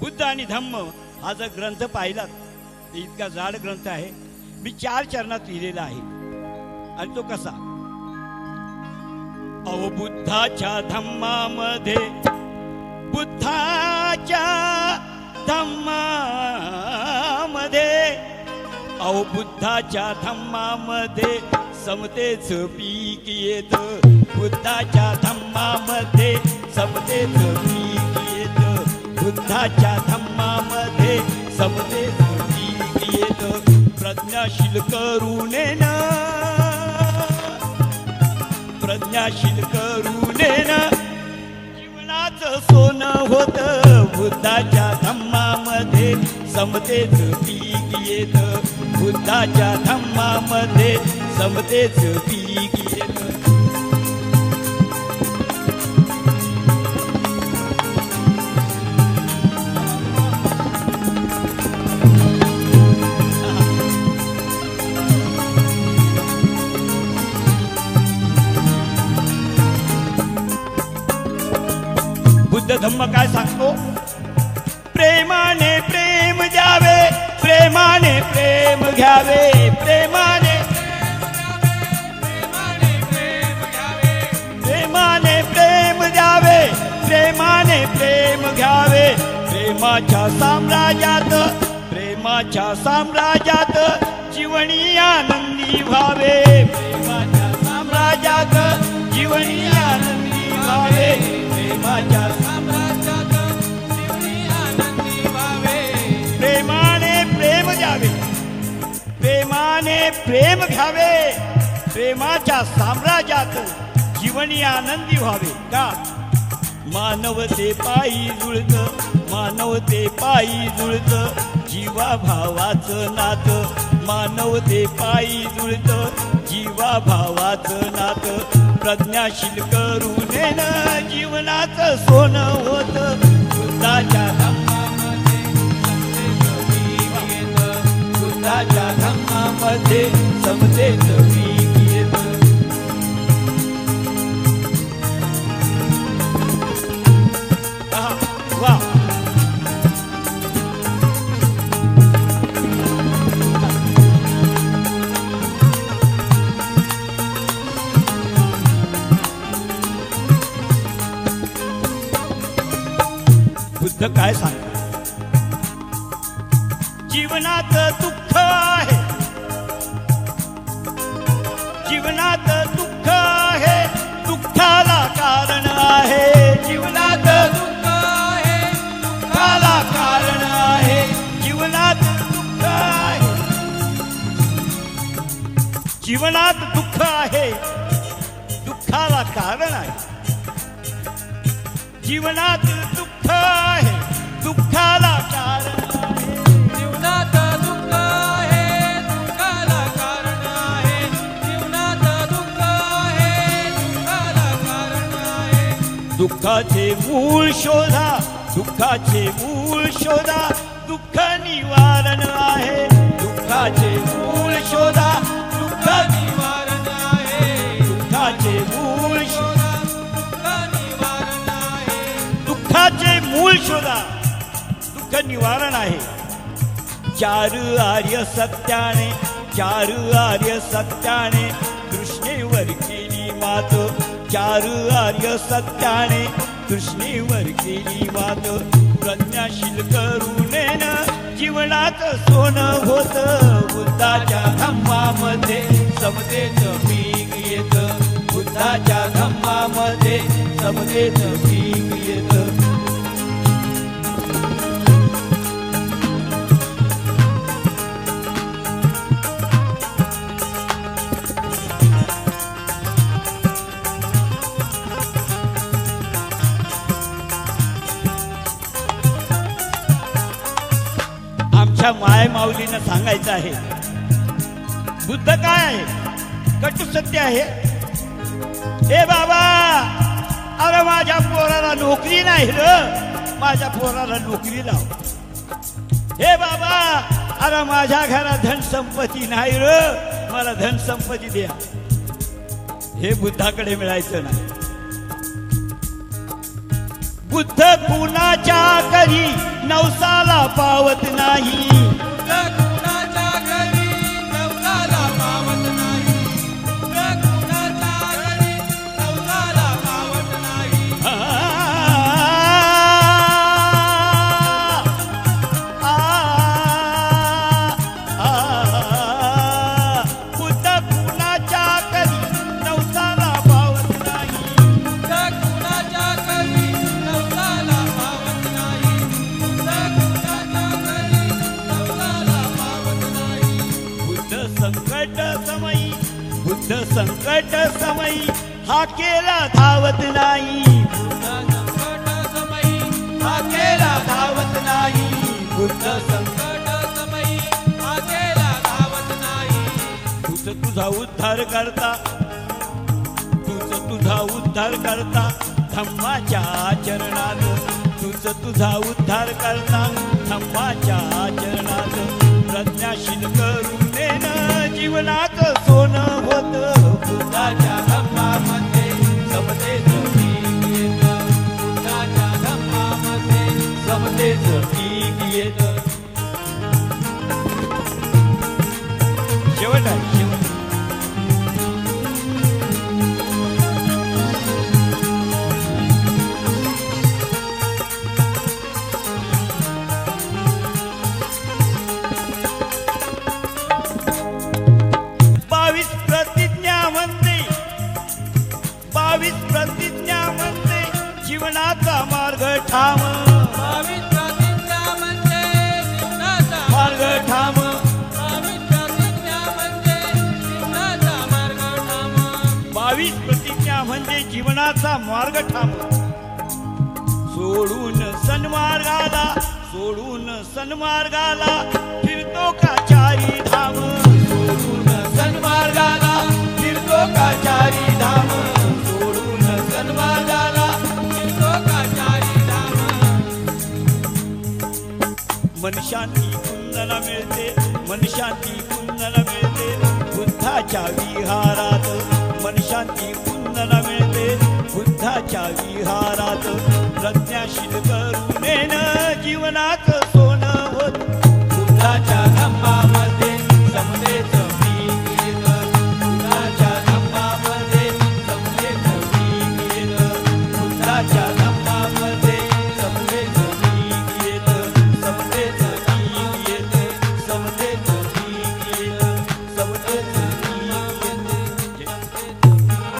बुद्ध आणि धम्म हा जर ग्रंथ पाहिलात इतका जाड ग्रंथ आहे. मी चार चरणात लिहिलेला आहे. आणि तो कसा? अहो बुद्धाच्या धम्मामध्ये बुद्धाच्या धम्मामध्ये अहो बुद्धाच्या धम्मामध्ये समतेच पीक येत. बुद्धाच्या धम्मामध्ये समतेच पीक येत. बुद्धाच्या धम्मामध्ये समजे येत. प्रज्ञाशील करुणेन प्रज्ञाशील करुणेन जीवनाचं सोनं होत. बुद्धाच्या धम्मामध्ये समतेच पीक येत. बुद्धाच्या धम्मामध्ये समतेच पीक येत. धम्म काय सांगतो? प्रेमाने प्रेम द्यावे प्रेमाने प्रेम घ्यावे प्रेमाने प्रेमाने प्रेम द्यावे प्रेमाने प्रेम घ्यावे. प्रेमाच्या साम्राज्यात प्रेमाच्या साम्राज्यात जीवनी आनंदी व्हावे. प्रेमाच्या साम्राज्यात जीवनी आनंदी व्हावे. प्रेमाच्या प्रेम घ्यावे प्रेमाच्या साम्राज्यात जीवनी आनंदी व्हावे. का? मानवते पायी जुळत मानवते पायी जुळत जीवा भावाचं नात मानवते पायी जुळत जीवा भावाचं नात. प्रज्ञाशील करुणेन जीवनाचं सोनं. मध्ये समतेचं वा बुद्ध काय सांग? जीवनात दुःख आहे जीवनात दुःख आहे दुःखाला कारण आहे. जीवनात दुःख आहे दुःखाला कारण आहे. जीवनात दुःख आहे. जीवनात दुःख आहे दुःखाला कारण आहे. जीवनात दुःख आहे दुःखाला दुःखाचे मूळ शोधा दुःखाचे मूळ शोधा दुःख निवारण आहे. दुःखाचे मूळ शोधा दुःख निवारण आहे. दुःखाचे मूळ शोधा दुःख निवारण आहे. दुःखाचे मूळ शोधा दुःख निवारण आहे. चार आर्य सत्याने चार आर्य सत्याने कृष्णेवर केली मात चार आर्य सत्याने कृष्णेवर केली वाद प्रज्ञाशील करुणेन जीवनात सोनं होत. बुद्धाच्या धम्मामध्ये समतेच पीक येत. बुद्धाच्या धम्मामध्ये समतेच पीक येत. आमच्या माय माऊलीनं सांगायचं आहे. बुद्ध काय? आहे कटू सत्य आहे. हे बाबा अरे माझ्या पोराला नोकरी नाही र. माझ्या पोराला नोकरी लाव. हे बाबा अरे माझ्या घरात धन संपत्ती नाही र. मला धन संपत्ती द्या. हे बुद्धाकडे मिळायचं नाही. बुद्ध कुणाच्या करी नवसाला पावत नाही. संकट समयी हा केला धावत नाही. संकट समयी केला धावत नाही. संकट धावत नाही. तुझ तुझा उद्धार करता. तुझ तुझा उद्धार करता. धम्माच्या चरणात. तुझ तुझा उद्धार करता. धम्माच्या चरणात. प्रज्ञाशील करुणेन जीवनात सोनं होत. प्रतिज्ञा म्हणते जीवनाचा मार्ग ठाम. म्हणजे जीवनाचा मार्ग ठाम प्रतिज्ञा म्हणजे जीवनाचा मार्ग ठाम. बावीस प्रतिज्ञा म्हणजे जीवनाचा मार्ग ठाम. सोडून सन्मार्गाला सोडून सन्मार्गाला फिरतो का चारी धाम? सोडून सन्मार्गाला फिरतो का चारी धाम? शांती कुंदला मिळते मन शांती कुंदला मिळते. बुद्धाच्या विहारात मन शांती कुंदला मिळते बुद्धाच्या विहारात प्रज्ञाशील कर